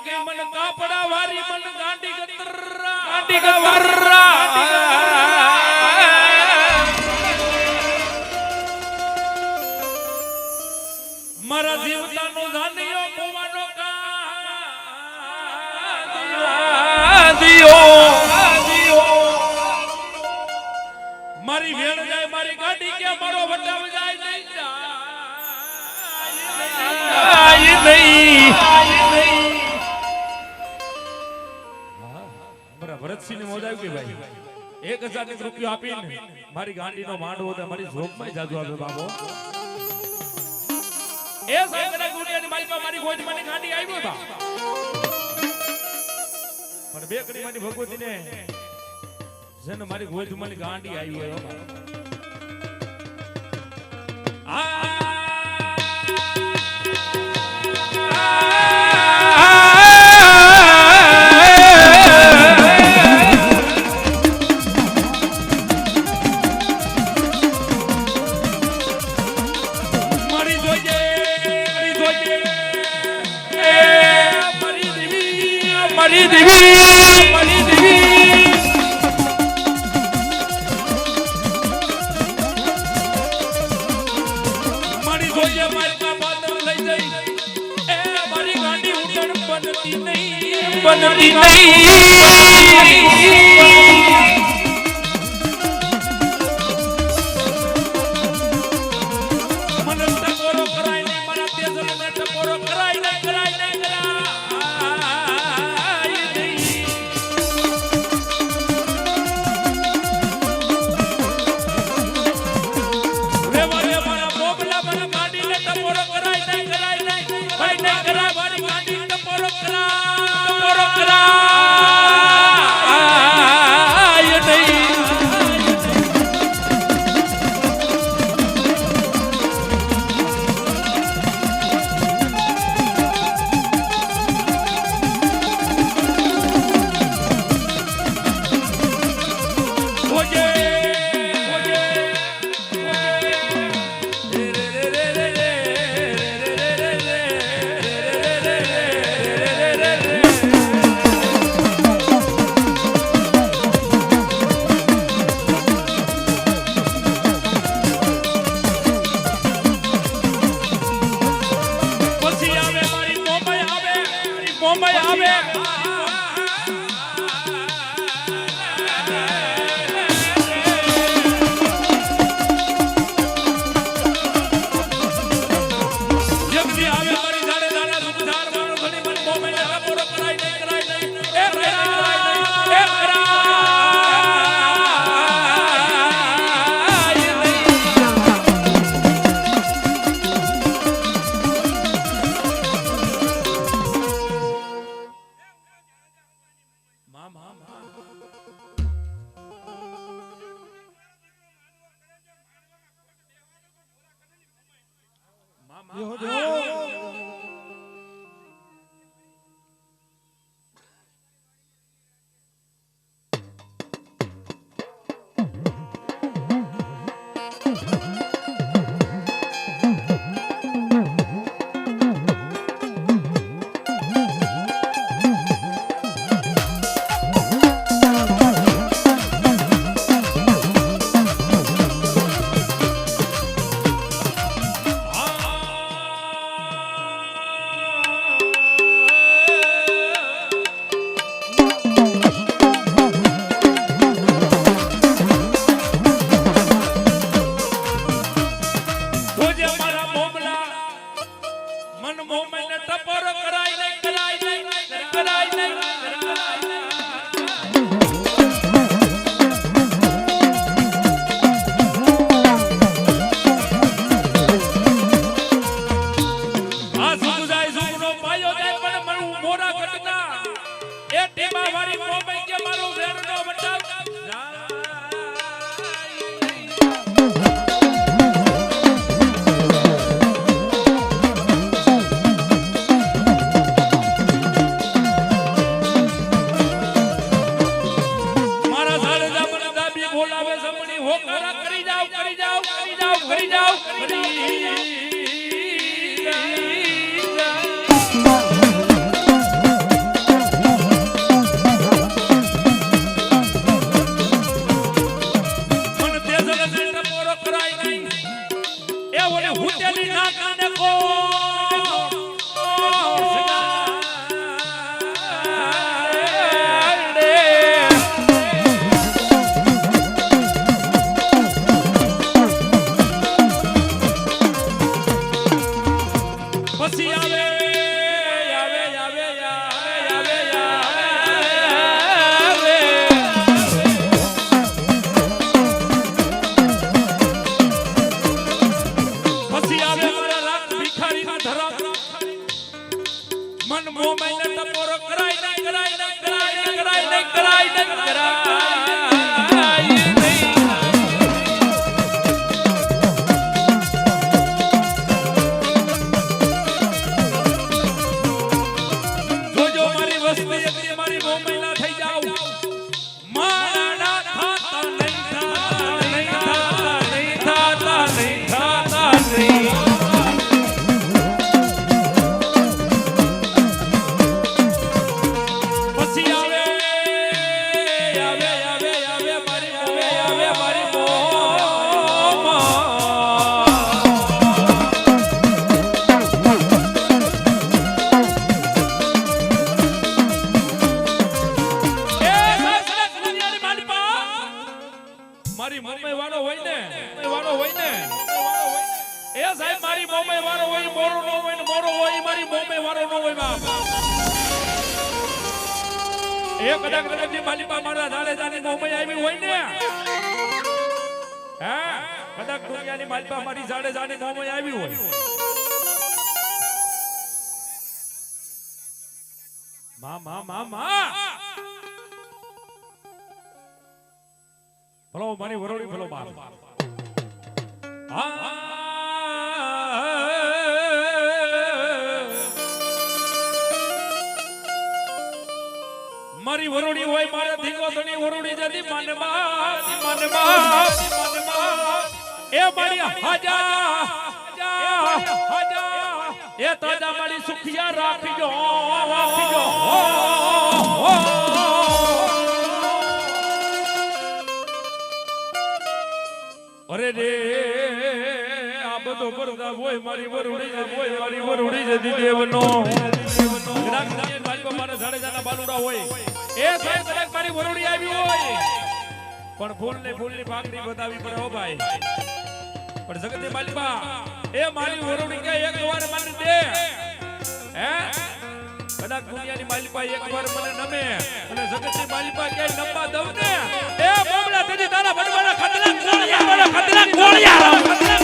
કે મન કાપડા વારી મન ગાંડી ગતરા ગાંડી ગતરા મારા જીવતાનો જાનિયો પોવાનો કાંદિયો મારી વેણ જાય મારી ગાડી કે મારો વટાવ જાય નહીં જાય નહીં ભરતસિંહની મોજ આવી ભાઈ? એક હજારની રૂપિયો આપીને મારી ગાંડી નો માંડવો મારી જોગમાં જાજુ આવે બાબો. એ સાંકડા ગુડિયાની મારી પાસે મારી ગોજ માની ગાંડી આવી બા પણ બે કડી મારી ભગવતી ને જેને મારી ગોજ માની ગાંડી આવી હોય આ નહીં. આવી હોય ને? હે, કદાચ દુનિયાની માલપા મારી જાડે જાડે મમ્મી આવી હોય. મા મા મા મા! ભલો, મારી વરોડી ભલો બાર મારી વરોડી હોય મારે ધીંગો ધણી વરોડી જતી માનવા માનવા એ મારી હાજા હાજા હાજા એ તાજા મારી સુખિયા રાખજો રાખજો અરે રે આ બધો પડદા હોય મારી વરુડી હોય મારી વરુડી જતી દેવનો બાજુ મારા જાડેજાના બાલુડા હોય એ સાહેબ કદાચ મારી વરુડી આવી હોય. પણ ફૂલ ને ફૂલની ભાગડી બતાવી પડે હો ભાઈ. પણ જગતની માલિકા, એ મારી વરુડી કે એક વાર મને દે. હે? કદાચ દુનિયાની માલિકા એક વાર મને નમે અને જગતની માલિકા કે નમવા દઉં ને. એ બોમડા તેજી તારા બનવાના ખતરા કોળિયા ખતરા કોળિયા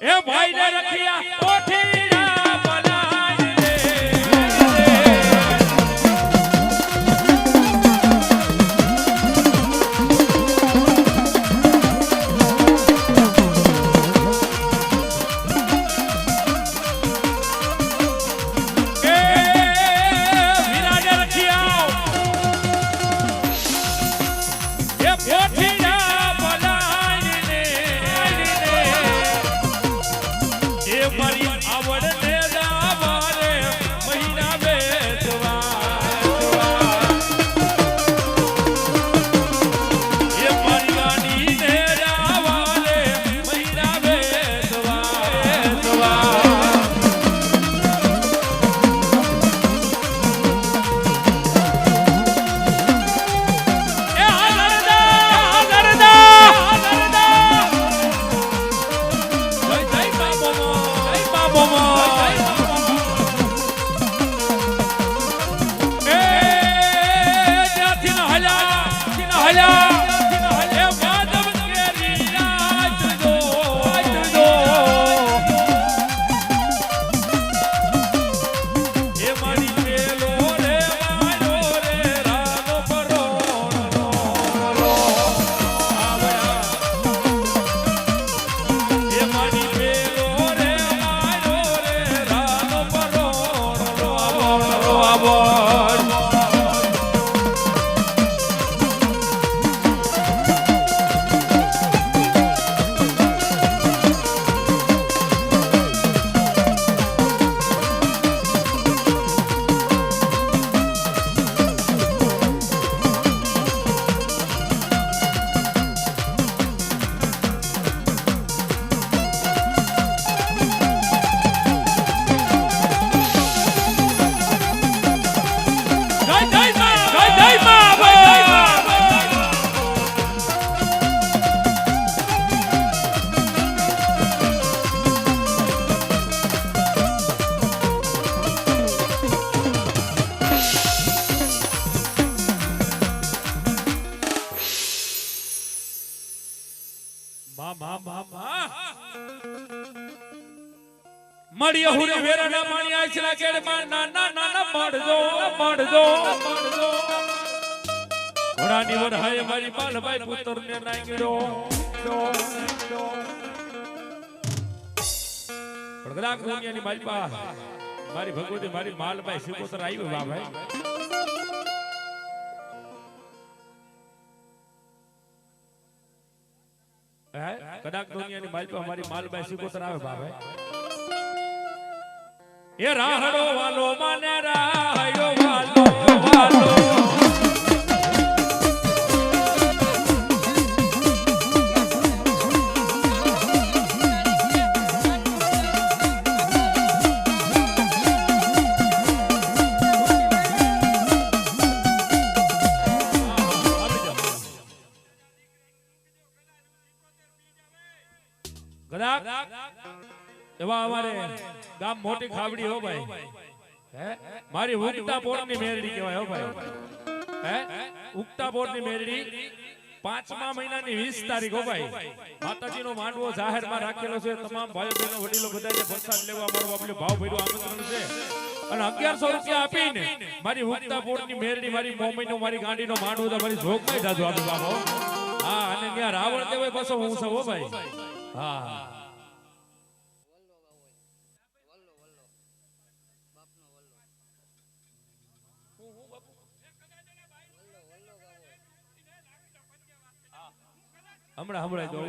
એ ભાઈ ને રખિયા ઓઠીડા આવો મળ્યો હુરે વેરના પાણી આછલા કેડમાં નાના નાના પડજો પડજો ઘોડાની વરહાય મારી બાલભાઈ પુત્ર ને નાંગડ્યો પણ કદાચ દુનિયાની મારી પા મારી ભગવતી મારી માલભાઈ સિકોતર આવ્યો વા ભાઈ. હે? દુનિયાની માલપા મારી માલભાઈ સિકોતર આવે બા ભાઈ. એ રાહડો વાલો મને રાહડો વાલો. વાલો ગામ મોટી ખાવડી હો ભાઈ. હે? મારી ઉગતા પોળની મેરડી કહેવાય હો ભાઈ. હે? ઉગતા પોળની મેરડી પાંચમા મહિનાની વીસ તારીખ હો ભાઈ. માતાજીનો માંડવો જાહેરમાં રાખેલો છે. તમામ ભાઈઓ બહેનો વડીલો બધાને પ્રસાદ લેવા મારો આપણે ભાવ ભર્યું આમંત્રણ છે. અને 1100 રૂપિયા આપીને મારી ઉગતા ની મેરડી મારી મોમીનો મારી ગાંડીનો માંડવો તો મારી જોગમાં જાજો આપે બાબો હા. અને ત્યાં રાવણ દેવાય પાછો હું સૌ ભાઈ. હા. હમણાં હમણાં જો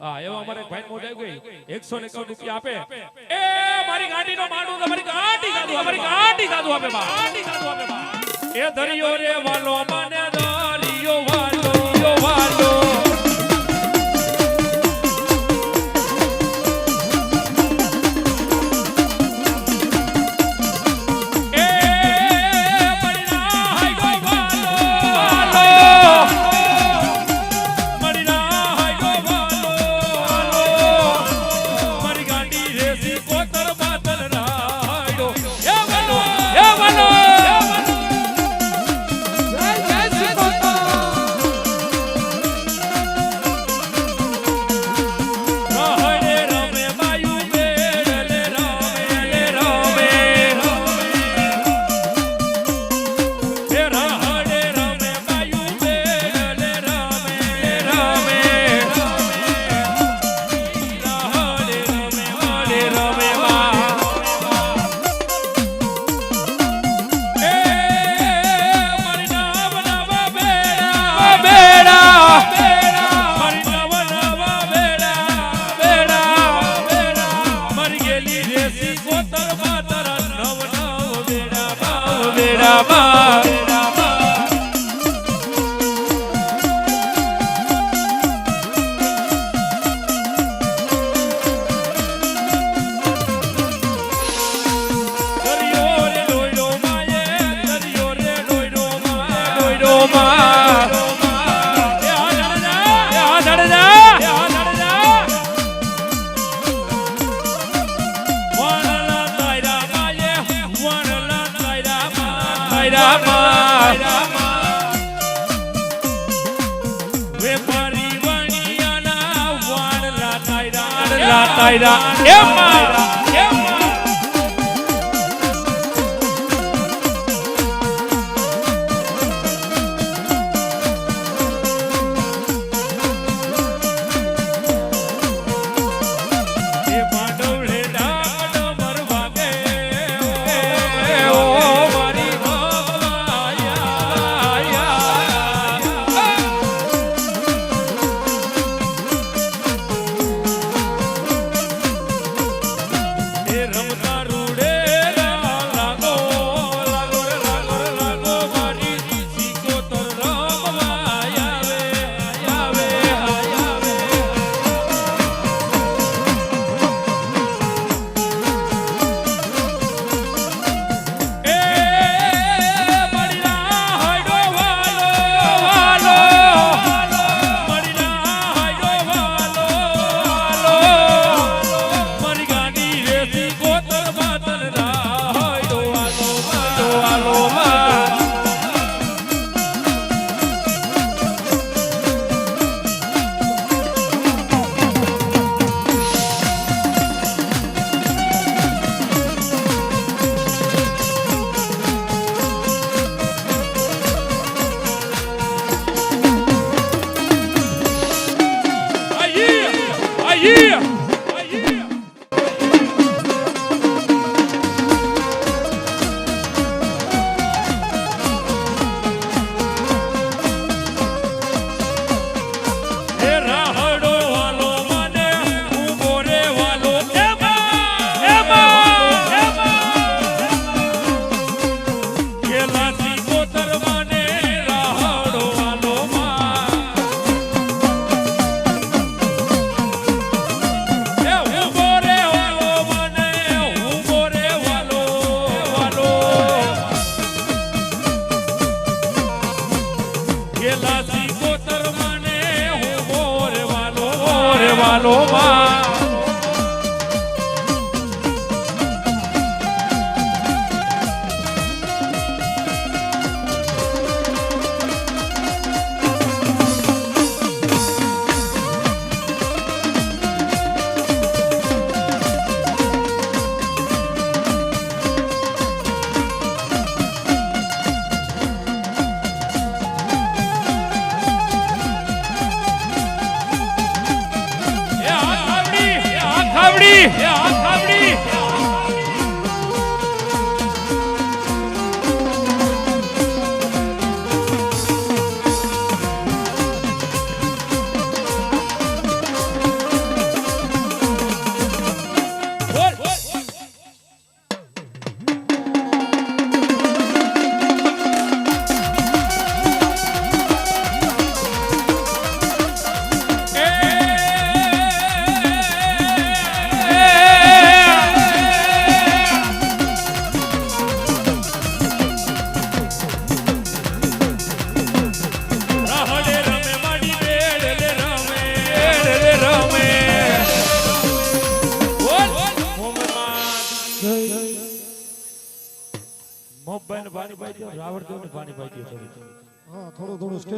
હા. એવા અમારે ભાઈ આવી ગઈ એકસો ને એકાવન રૂપિયા આપે. એ મારી ગાડી નો તો મારી ગાડી સાધુ અમારી ગાડી સાધુ આપે ગાડી સાધુ આપે એ ધરિયો રે વાલો મને ધરિયો વાલો વાલો બેડા મારી ગેલી રેસી કોતર માયરા એ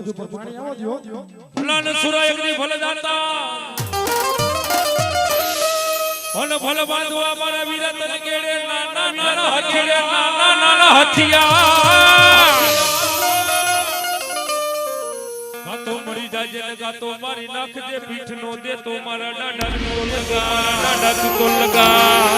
સ્ટેજ ઉપર પાણી આવવા દ્યો ફલાન સુરાયગની ફલ દાતા ફલ ફલ બાંધવા મારા વીરા તને કેડે નાના નાના હથિયા નાના નાના હથિયા ગાતો મરી જાજે ગાતો મારી નાખજે પીઠ નો દે તો મારા દાડા તો લગા દાડા તો લગા.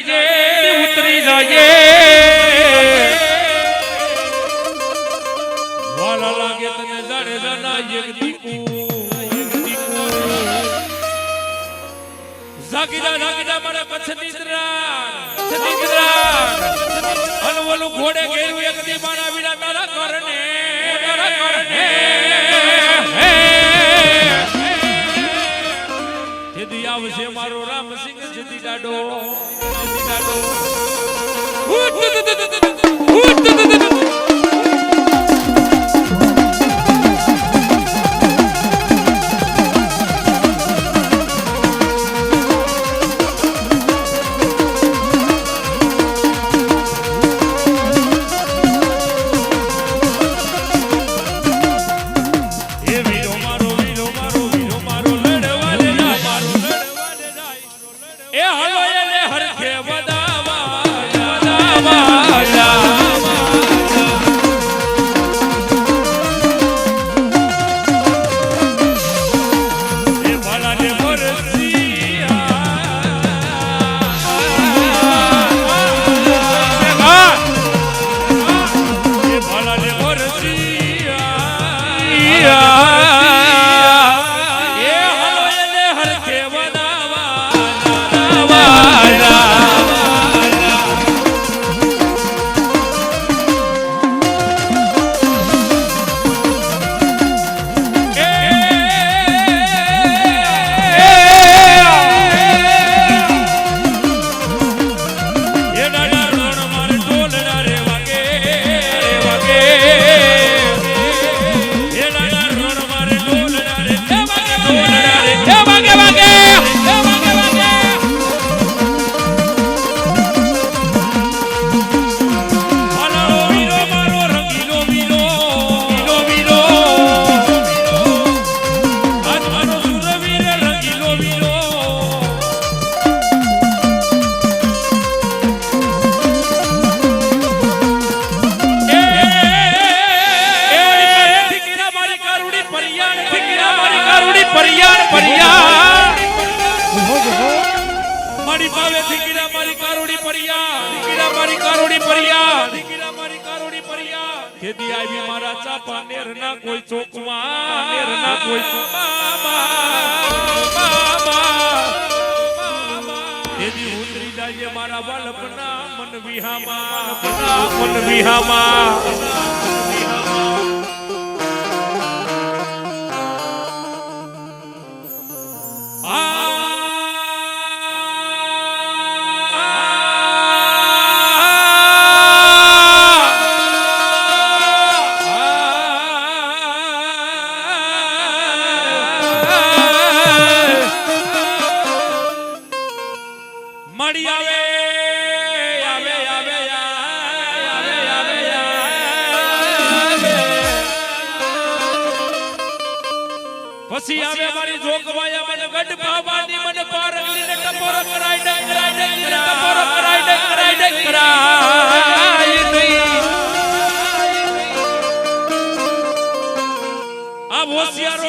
જાય ઉતરી જાય વાલા લાગે તને જાડે જાના દીકુ જાગીરા જાગીરા મારા કચ્છ નિદ્રા નિદ્રા અનવલું ઘોડે ઘેરું એક દી મારા વિના તારા કરને તારા કરને આવશે મારો રામસિંહ જતી ડાડો ડાડો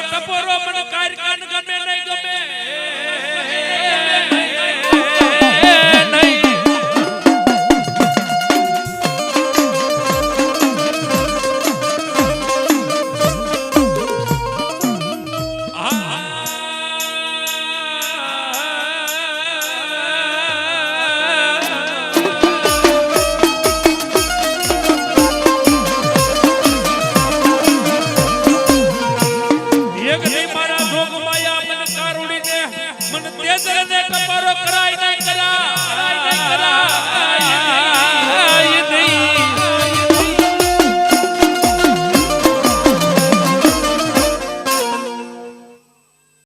કપોરો મને કારખાન ગમે નહીં ગમે.